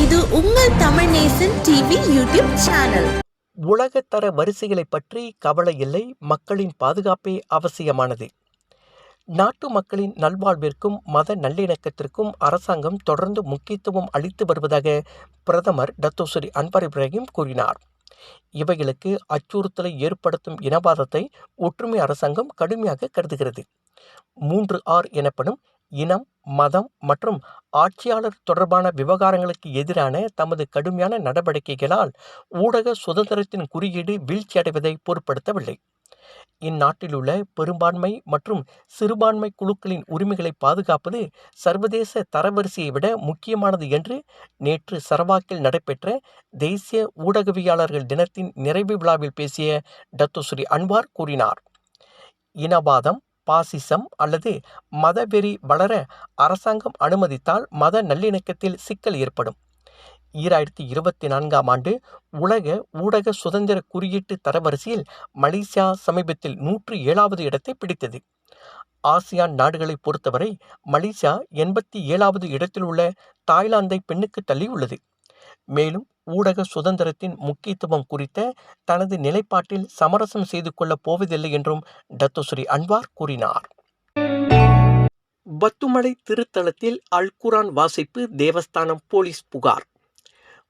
இது உங்கள் Tamil Nesan TV YouTube channel. உலகத்தர வரிசைகளை பற்றி கவலை இல்லை மக்களின் பாதுகாப்பே அவசியமானது. நாட்டு மக்களின் நல்வாழ்விற்கும் மத நல்லிணக்கத்திற்கும் அரசாங்கம் தொடர்ந்து முக்கியத்துவம் அளித்து வருவதாக பிரதமர் டத்தோசரி அன்வர் இப்ராஹிம் கூறினார். இவைகளுக்கு அச்சுறுத்தலை ஏற்படுத்தும் இனவாதத்தை ஒற்றுமை அரசாங்கம் கடுமையாக கருதுகிறது. மூன்று ஆர் எனப்படும் இனம் மதம் மற்றும் ஆட்சியாளர் தொடர்பான விவகாரங்களுக்கு எதிரான தமது கடுமையான நடவடிக்கைகளால் ஊடக சுதந்திரத்தின் குறியீடு வீழ்ச்சியடைவதை பொருட்படுத்தவில்லை. இந்நாட்டிலுள்ள பெரும்பான்மை மற்றும் சிறுபான்மை குழுக்களின் உரிமைகளை பாதுகாப்பது சர்வதேச தரவரிசையை விட முக்கியமானது என்று நேற்று சரவாக்கில் நடைபெற்ற தேசிய ஊடகவியலாளர்கள் தினத்தின் நிறைவு விழாவில் பேசிய டத்துஸ்ரீ அன்வார் கூறினார். இனவாதம் பாசிசம் அல்லது மதவெறி வளர அரசாங்கம் அனுமதித்தால் மத நல்லிணக்கத்தில் சிக்கல் ஏற்படும். ஈராயிரத்தி இருபத்தி நான்காம் ஆண்டு உலக ஊடக சுதந்திர குறியீட்டு தரவரிசையில் மலேசியா சமீபத்தில் நூற்று ஏழாவது இடத்தை பிடித்தது. ஆசியான் நாடுகளை பொறுத்தவரை மலேசியா எண்பத்தி ஏழாவது இடத்தில் உள்ள தாய்லாந்தை பெண்ணுக்கு தள்ளியுள்ளது. மேலும் ஊடக சுதந்திரத்தின் முக்கியத்துவம் குறித்த தனது நிலைப்பாட்டில் சமரசம் செய்து கொள்ளப் போவதில்லை என்றும் டத்தோஸ்ரீ அன்வார் கூறினார். பத்துமலை திருத்தலத்தில் அல் குரான் வாசிப்பு தேவஸ்தானம் போலீஸ் புகார்.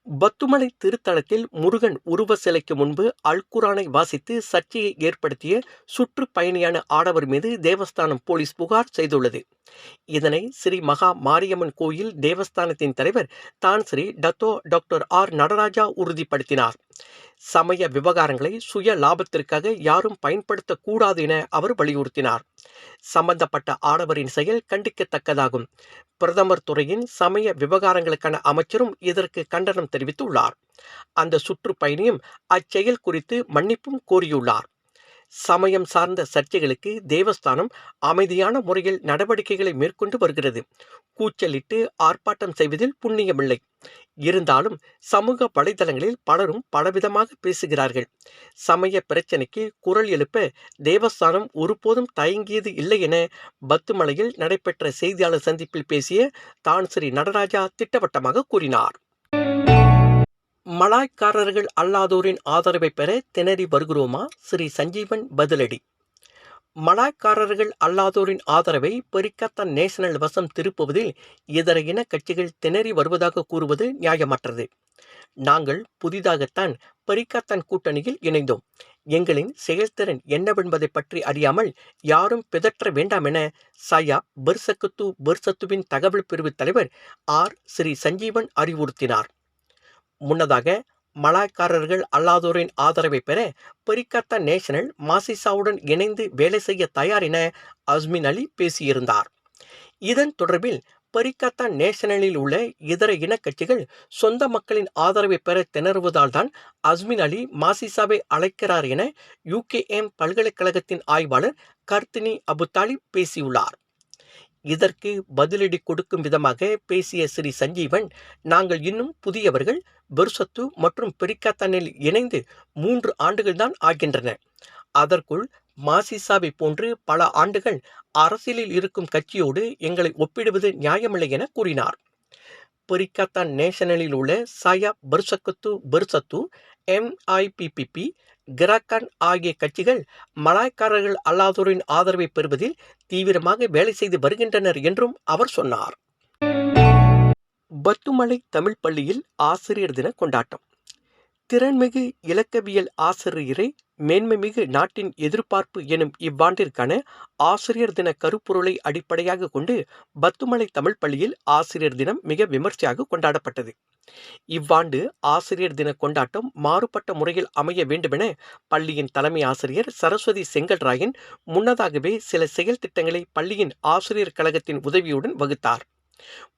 பத்துமலை திருத்தலத்தில் முருகன் உருவ சிலைக்கு முன்பு அல்குரானை வாசித்து சர்ச்சையை ஏற்படுத்திய சுற்றுப்பயணியான ஆடவர் மீது தேவஸ்தானம் போலீஸ் புகார் செய்துள்ளது. இதனை ஸ்ரீ மகா மாரியம்மன் கோயில் தேவஸ்தானத்தின் தலைவர் தான் Sri Dato doctor R Nataraja உறுதிப்படுத்தினார். சமய விவகாரங்களை சுய லாபத்திற்காக யாரும் பயன்படுத்தக்கூடாது என அவர் வலியுறுத்தினார். சம்பந்தப்பட்ட ஆடவரின் செயல் கண்டிக்கத்தக்கதாகும். பிரதமர் துறையின் சமய விவகாரங்களுக்கான அமைச்சரும் இதற்கு கண்டனம் தெரிவித்துள்ளார். அந்த சுற்றுப்பயணியும் அச்செயல் குறித்து மன்னிப்பும் கோரியுள்ளார். சமயம் சார்ந்த சர்ச்சைகளுக்கு தேவஸ்தானம் அமைதியான முறையில் நடவடிக்கைகளை மேற்கொண்டு வருகிறது. கூச்சலிட்டு ஆர்ப்பாட்டம் செய்வதில் புண்ணியமில்லை. இருந்தாலும் சமூக வலைதளங்களில் பலரும் பலவிதமாக பேசுகிறார்கள். சமய பிரச்சனைக்கு குரல் எழுப்ப தேவஸ்தானம் ஒருபோதும் தயங்கியது இல்லை என பத்துமலையில் நடைபெற்ற செய்தியாளர் சந்திப்பில் பேசிய தான் ஸ்ரீ நடராஜா திட்டவட்டமாக கூறினார். மலாய்க்காரர்கள் அல்லாதோரின் ஆதரவை பெற திணறி வருகிறோமா? ஸ்ரீ சஞ்சீவன் பதிலடி. மலாய்க்காரர்கள் அல்லாதோரின் ஆதரவை பெரிக்கத்தான் நேஷனல் வசம் திருப்புவதில் இதர இன கட்சிகள் திணறி வருவதாக கூறுவது நியாயமற்றது. நாங்கள் புதிதாகத்தான் பெரிக்கத்தான் கூட்டணியில் இணைந்தோம். எங்களின் செயல்திறன் என்னவென்பதை பற்றி அறியாமல் யாரும் பிதற்ற வேண்டாம் என சயா பெர்சக்குத்து பெர்சத்துவின் தகவல் பிரிவு தலைவர் ஆர். ஸ்ரீ. சஞ்சீவன் அறிவுறுத்தினார். முன்னதாக மலாய்க்காரர்கள் அல்லாதோரின் ஆதரவை பெற பெரிக்கத்தா நேஷனல் மாசிசாவுடன் இணைந்து வேலை செய்ய தயார் என அஸ்மின் அலி பேசியிருந்தார். இதன் தொடர்பில் பெரிக்கத்தா நேஷனலில் உள்ள இதர இனக்கட்சிகள் சொந்த மக்களின் ஆதரவை பெற திணறுவதால் தான் அஸ்மின் அலி மாசிசாவை அழைக்கிறார் என யூகேஎம் பல்கலைக்கழகத்தின் ஆய்வாளர் கர்த்தினி அபுதாலிப் பேசியுள்ளார். இதற்கு பதிலடி கொடுக்கும் விதமாக பேசிய ஸ்ரீ சஞ்சீவன் நாங்கள் இன்னும் புதியவர்கள் பெருசத்து மற்றும் பெரிக்காத்தானில் இணைந்து மூன்று ஆண்டுகள்தான் ஆகின்றன. அதற்குள் மாசிசாவை போன்று பல ஆண்டுகள் அரசியலில் இருக்கும் கட்சியோடு எங்களை ஒப்பிடுவது நியாயமில்லை என கூறினார். பெரிக்காத்தான் நேஷனலில் உள்ள சாயா பெருசக்கத்து பெருசத்து எம்ஐபிபிபி கிராக்கன் ஆகிய கட்சிகள் மலாய்க்காரர்கள் அல்லாதோரின் ஆதரவை பெறுவதில் தீவிரமாக வேலை செய்து வருகின்றனர் என்றும் அவர் சொன்னார். பத்துமலை தமிழ் பள்ளியில் ஆசிரியர் தின கொண்டாட்டம். திறன்மிகு இலக்கவியல் ஆசிரியரை மேன்மைமிகு நாட்டின் எதிர்பார்ப்பு எனும் இவ்வாண்டிற்கான ஆசிரியர் தின கருப்பொருளை அடிப்படையாக கொண்டு பத்துமலை தமிழ் பள்ளியில் ஆசிரியர் தினம் மிக விமர்சையாக கொண்டாடப்பட்டது. இவ்வாண்டு ஆசிரியர் தின கொண்டாட்டம் மாறுபட்ட முறையில் அமைய வேண்டுமென பள்ளியின் தலைமை ஆசிரியர் சரஸ்வதி செங்கல்ராயன் முன்னதாகவே சில செயல் திட்டங்களை பள்ளியின் ஆசிரியர் கழகத்தின் உதவியுடன் வகுத்தார்.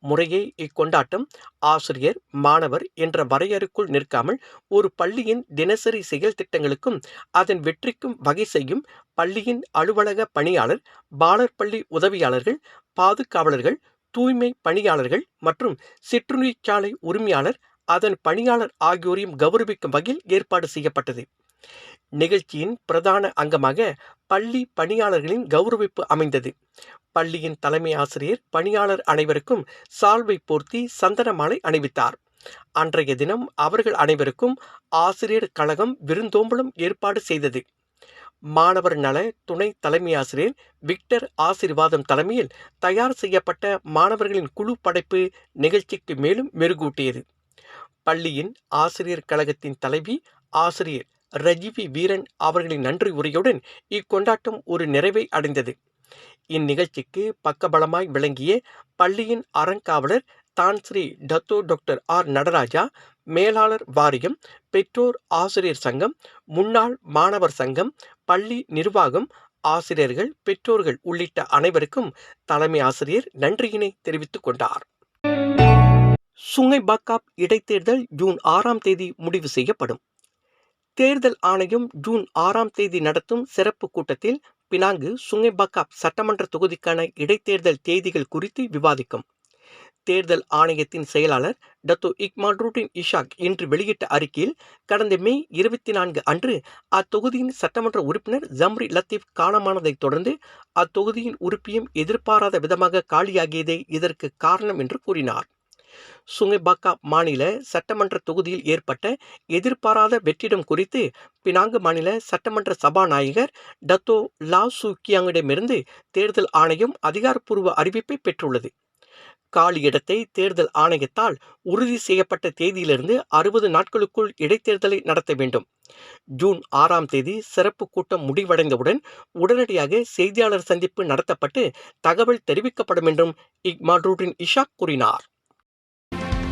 முறையே இக்கொண்டாட்டம் ஆசிரியர் மாணவர் என்ற வரையறுக்குள் நிற்காமல் ஒரு பள்ளியின் தினசரி செயல் திட்டங்களுக்கும் அதன் வெற்றிக்கும் வகை செய்யும் பள்ளியின் அலுவலக பணியாளர் பாலர் பள்ளி உதவியாளர்கள் பாதுகாவலர்கள் தூய்மை பணியாளர்கள் மற்றும் சிற்றுண்டிச்சாலை உரிமையாளர் அதன் பணியாளர் ஆகியோரையும் கௌரவிக்கும் வகையில் ஏற்பாடு செய்யப்பட்டது. நிகழ்ச்சியின் பிரதான அங்கமாக பள்ளி பணியாளர்களின் கௌரவிப்பு அமைந்தது. பள்ளியின் தலைமை ஆசிரியர் பணியாளர் அனைவருக்கும் சால்வை போர்த்தி சந்தன மாலை அணிவித்தார். அன்றைய தினம் அவர்கள் அனைவருக்கும் ஆசிரியர் கழகம் விருந்தோம்பலும் ஏற்பாடு செய்தது. மாணவர் நல துணை தலைமை ஆசிரியர் விக்டர் ஆசிர்வாதம் தலைமையில் தயார் செய்யப்பட்ட மாணவர்களின் குழு படைப்பு நிகழ்ச்சிக்கு மேலும் மெருகூட்டியது. பள்ளியின் ஆசிரியர் கழகத்தின் தலைவி ஆசிரியர் ரஜிவி வீரன் அவர்களின் நன்றி உரையுடன் இக்கொண்டாட்டம் ஒரு நிறைவை அடைந்தது. இந்நிகழ்ச்சிக்கு பக்கபலமாய் விளங்கிய பள்ளியின் அறங்காவலர் தான் Sri Dato doctor R Nataraja மேலாளர் வாரியம் பெற்றோர் ஆசிரியர் சங்கம் முன்னாள் மாணவர் சங்கம் பள்ளி நிர்வாகம் ஆசிரியர்கள் பெற்றோர்கள் உள்ளிட்ட அனைவருக்கும் தலைமை ஆசிரியர் நன்றியினை தெரிவித்துக் கொண்டார். சுங்கைபாக்காப் இடைத்தேர்தல் ஜூன் ஆறாம் தேதி முடிவு செய்யப்படும். தேர்தல் ஆணையம் ஜூன் ஆறாம் தேதி நடத்தும் சிறப்பு கூட்டத்தில் பினாங்கு சுங்கைபாக்காப் சட்டமன்ற தொகுதிக்கான இடைத்தேர்தல் தேதிகள் குறித்து விவாதிக்கும். தேர்தல் ஆணையத்தின் செயலாளர் டத்து இக்மாட்ரூட்டின் இஷாக் இன்று வெளியிட்ட அறிக்கையில் கடந்த மே இருபத்தி நான்கு அன்று அத்தொகுதியின் சட்டமன்ற உறுப்பினர் ஜம்ரி லத்தீப் காலமானதைத் தொடர்ந்து அத்தொகுதியின் உறுப்பியும் எதிர்பாராத விதமாக காலியாகியதே இதற்கு காரணம் என்று கூறினார். சுங்கைபாக்கா மாநில சட்டமன்ற தொகுதியில் ஏற்பட்ட எதிர்பாராத வெற்றிடம் குறித்து பினாங்கு மாநில சட்டமன்ற சபாநாயகர் டத்தோ லாவ் சூக்கியாங்கிடமிருந்து தேர்தல் ஆணையம் அதிகாரப்பூர்வ அறிவிப்பை பெற்றுள்ளது. காலி இடத்தை தேர்தல் ஆணையத்தால் உறுதி செய்யப்பட்ட தேதியிலிருந்து அறுபது நாட்களுக்குள் இடைத்தேர்தலை நடத்த வேண்டும். ஜூன் ஆறாம் தேதி சிறப்பு கூட்டம் முடிவடைந்தவுடன் உடனடியாக செய்தியாளர் சந்திப்பு நடத்தப்பட்டு தகவல் தெரிவிக்கப்படும் என்றும் இக்மாட்ரூட்டின் இஷாக் கூறினார்.